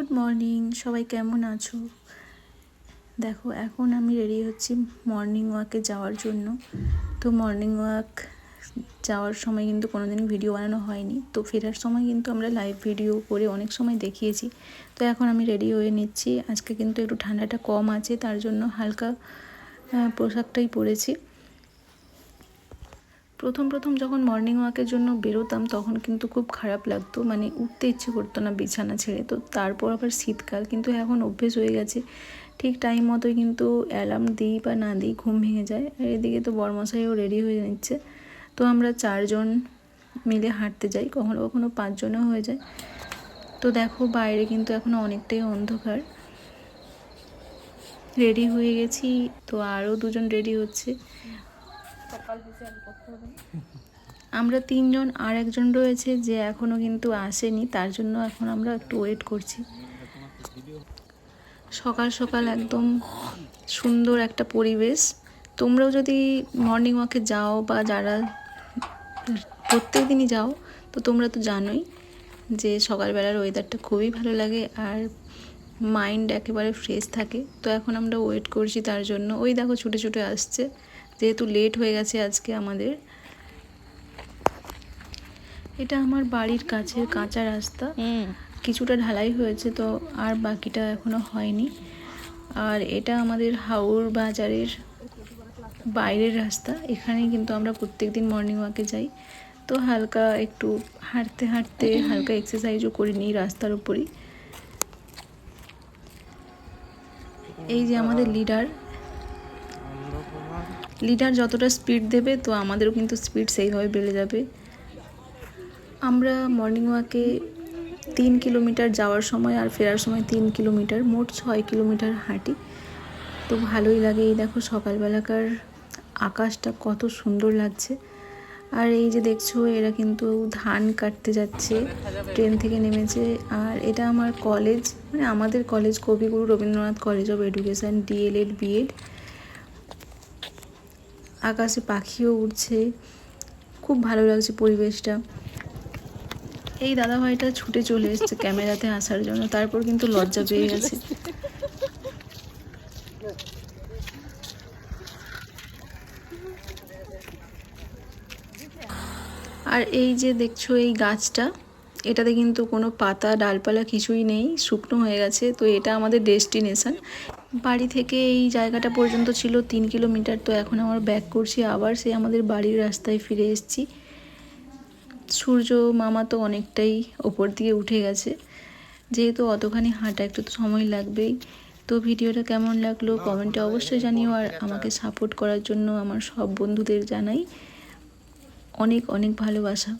Good morning সবাই কেমন আছো? দেখো, এখন আমি রেডি হচ্ছি মর্নিং ওয়াকে যাওয়ার জন্য। তো মর্নিং ওয়াক যাওয়ার সময় কিন্তু কোনোদিন ভিডিও বানানো হয়নি। তো ফেরার সময় কিন্তু আমরা লাইভ ভিডিও করে অনেক সময় দেখিয়েছি। তো এখন আমি রেডি হয়ে নিচ্ছি। আজকে কিন্তু একটু ঠান্ডাটা কম আছে, তার জন্য হালকা পোশাকটাই পরেছি। প্রথম প্রথম যখন মর্নিং ওয়াকের জন্য বেরোতাম, তখন কিন্তু খুব খারাপ লাগতো। মানে উঠতে ইচ্ছে করতো না বিছানা ছেড়ে। তো তারপর আবার শীতকাল, কিন্তু এখন অভ্যেস হয়ে গেছে। ঠিক টাইম মতোই কিন্তু অ্যালার্ম দিই বা না দিই ঘুম ভেঙে যায়। আর এদিকে তো বরমশাইও রেডি হয়ে নিচ্ছে। তো আমরা চারজন মিলে হাঁটতে যাই। কখনো কখনো পাঁচজনও হয়ে যায়। তো দেখো বাইরে কিন্তু এখনও অনেকটাই অন্ধকার। রেডি হয়ে গেছি। তো আরও দুজন রেডি হচ্ছে। আমরা তিনজন আর একজন রয়েছে যে এখনও কিন্তু আসেনি, তার জন্য এখন আমরা একটু ওয়েট করছি। সকাল সকাল একদম সুন্দর একটা পরিবেশ। তোমরাও যদি মর্নিং ওয়াকে যাও বা যারা প্রত্যেক দিনই যাও, তো তোমরা তো জানোই যে সকালবেলার ওয়েদারটা খুবই ভালো লাগে আর মাইন্ড একেবারে ফ্রেশ থাকে। তো এখন আমরা ওয়েট করছি তার জন্য। ওই দেখো ছুটে ছুটে আসছে। যেহেতু লেট হয়ে গেছে আজকে আমাদের। এটা আমার বাড়ির কাছের কাঁচা রাস্তা। কিছুটা ঢালাই হয়েছে তো আর বাকিটা এখনও হয়নি। আর এটা আমাদের হাওড় বাজারের বাইরের রাস্তা। এখানেই কিন্তু আমরা প্রত্যেকদিন মর্নিং ওয়াকে যাই। তো হালকা একটু হাঁটতে হাঁটতে হালকা এক্সারসাইজও করে নিই রাস্তার উপরই। এই যে আমাদের লিডার লিডার যতটা স্পিড দেবে, তো আমাদেরও কিন্তু স্পিড সেইভাবে বেড়ে যাবে। আমরা মর্নিং ওয়াকে তিন কিলোমিটার যাওয়ার সময় আর ফেরার সময় তিন কিলোমিটার মোট ছয় কিলোমিটার হাঁটি। তো ভালোই লাগে এই দেখো সকালবেলাকার আকাশটা কত সুন্দর লাগছে। আর এই যে দেখছ, এরা কিন্তু ধান কাটতে যাচ্ছে ট্রেন থেকে নেমেছে। আর এটা আমার কলেজ মানে আমাদের college Kabiguru Rabindranath college of education DElEd BEd আকাশে পাখিও উড়ছে। খুব ভালো লাগছে পরিবেশটা। এই দাদাভাইটা ছুটে চলে এসেছে ক্যামেরাতে আসার জন্য, তারপর কিন্তু লজ্জা পেয়ে গেছে। আর এই যে দেখছ এই গাছটা এটাতে কিন্তু কোনো পাতা, ডালপালা কিছুই নেই, শুকনো হয়ে গেছে। তো এটা আমাদের ডেস্টিনেশন। বাড়ি থেকে এই জায়গাটা পর্যন্ত ছিল তিন কিলোমিটার, তো এখন আমার ব্যাক করছি। আবার সেই আমাদের বাড়ির রাস্তায় ফিরে এসেছি। সূর্য মামা তো অনেকটাই ওপর দিকে উঠে গেছে। যেহেতু অতখানি হাঁটা, একটু তো সময় লাগবেই। তো ভিডিওটা কেমন লাগল কমেন্টে অবশ্যই জানিও আর আমাকে সাপোর্ট করার জন্য আমার সব বন্ধুদের জানাই। অনেক অনেক ভালোবাসা।